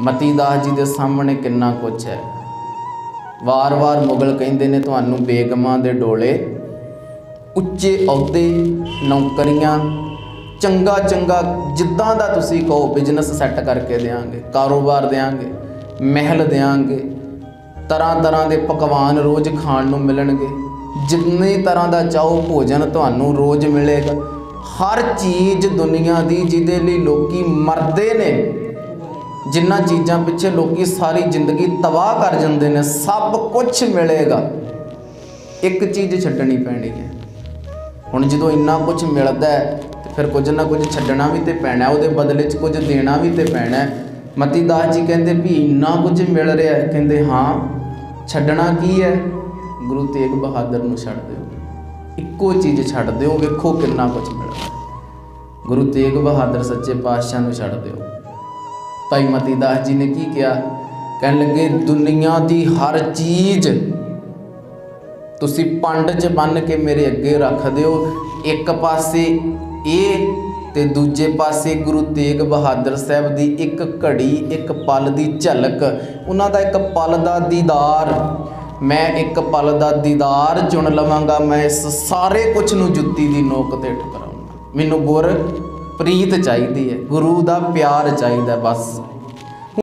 ਮਤੀ ਦਾਸ ਜੀ ਦੇ ਸਾਹਮਣੇ ਕਿੰਨਾ ਕੁਝ ਹੈ। ਵਾਰ-ਵਾਰ ਮੁਗਲ ਕਹਿੰਦੇ ਨੇ, ਤੁਹਾਨੂੰ ਬੇਗਮਾਂ ਦੇ ਡੋਲੇ, ਉੱਚੇ ਅਹੁਦੇ, ਨੌਕਰੀਆਂ, ਚੰਗਾ ਚੰਗਾ ਜਿੱਦਾਂ ਦਾ ਤੁਸੀਂ ਕਹੋ ਬਿਜ਼ਨਸ ਸੈੱਟ ਕਰਕੇ ਦੇਾਂਗੇ ਕਾਰੋਬਾਰ ਦੇਾਂਗੇ ਮਹਿਲ ਦੇਾਂਗੇ ਤਰ੍ਹਾਂ ਤਰ੍ਹਾਂ ਦੇ ਪਕਵਾਨ ਰੋਜ਼ ਖਾਣ ਨੂੰ ਮਿਲਣਗੇ, ਜਿੰਨੀ ਤਰ੍ਹਾਂ ਦਾ ਚਾਹੋ ਭੋਜਨ ਤੁਹਾਨੂੰ ਰੋਜ਼ ਮਿਲੇਗਾ। ਹਰ ਚੀਜ਼ ਦੁਨੀਆ ਦੀ ਜਿਹਦੇ ਲਈ ਲੋਕੀ ਮਰਦੇ ਨੇ ਜਿੰਨਾ ਚੀਜ਼ਾਂ ਪਿੱਛੇ ਲੋਕੀ ਸਾਰੀ ਜ਼ਿੰਦਗੀ ਤਬਾਹ ਕਰ ਜਾਂਦੇ ਨੇ, ਸਭ ਕੁਝ ਮਿਲੇਗਾ। ਇੱਕ ਚੀਜ਼ ਛੱਡਣੀ ਪੈਣੀ ਹੈ। ਹੁਣ ਜਦੋਂ ਇੰਨਾ ਕੁਝ ਮਿਲਦਾ ਹੈ, ਤੇ ਫਿਰ ਕੁਝ ਨਾ ਕੁਝ ਛੱਡਣਾ ਵੀ ਤੇ ਪੈਣਾ ਉਹਦੇ ਬਦਲੇ 'ਚ ਕੁਝ ਦੇਣਾ ਵੀ ਤੇ ਪੈਣਾ ਹੈ। ਮਤੀ ਦਾਸ ਜੀ ਕਹਿੰਦੇ ਵੀ ਇੰਨਾ ਕੁਝ ਮਿਲ ਰਿਹਾ ਹੈ, ਕਹਿੰਦੇ ਹਾਂ, ਛੱਡਣਾ ਕੀ ਹੈ? ਗੁਰੂ ਤੇਗ ਬਹਾਦਰ ਨੂੰ ਛੱਡ ਦਿਓ। ਇੱਕੋ ਚੀਜ਼ ਛੱਡ ਦਿਓ, ਵੇਖੋ ਕਿੰਨਾ ਕੁਝ ਮਿਲਦਾ ਗੁਰੂ ਤੇਗ ਬਹਾਦਰ ਸੱਚੇ ਪਾਤਸ਼ਾਹ ਨੂੰ ਛੱਡ ਦਿਓ। ਭਾਈ ਮਤੀ ਦਾਸ ਜੀ ਨੇ ਕੀ ਕਿਹਾ? ਕਹਿਣ ਲੱਗੇ, ਦੁਨੀਆ ਦੀ ਹਰ ਚੀਜ਼ ਤੁਸੀਂ ਪੰਡ 'ਚ ਬੰਨ ਕੇ ਮੇਰੇ ਅੱਗੇ ਰੱਖ ਦਿਓ। ਇੱਕ ਪਾਸੇ ਇਹ ਤੇ ਦੂਜੇ ਪਾਸੇ ਗੁਰੂ ਤੇਗ ਬਹਾਦਰ ਸਾਹਿਬ ਦੀ ਇੱਕ ਘੜੀ, ਇੱਕ ਪਲ ਦੀ ਝਲਕ। ਉਹਨਾਂ ਦਾ ਇੱਕ ਪਲ ਦਾ ਦੀਦਾਰ। ਮੈਂ ਇੱਕ ਪਲ ਦਾ ਦੀਦਾਰ ਚੁਣ ਲਵਾਂਗਾ। ਮੈਂ ਇਸ ਸਾਰੇ ਕੁਝ ਨੂੰ ਜੁੱਤੀ ਦੀ ਨੋਕ ਤੇ ਠਕਰਾਉਂਗਾ। ਮੈਨੂੰ ਗੁਰ ਪ੍ਰੀਤ ਚਾਹੀਦੀ ਹੈ ਗੁਰੂ ਦਾ ਪਿਆਰ ਚਾਹੀਦਾ ਬਸ।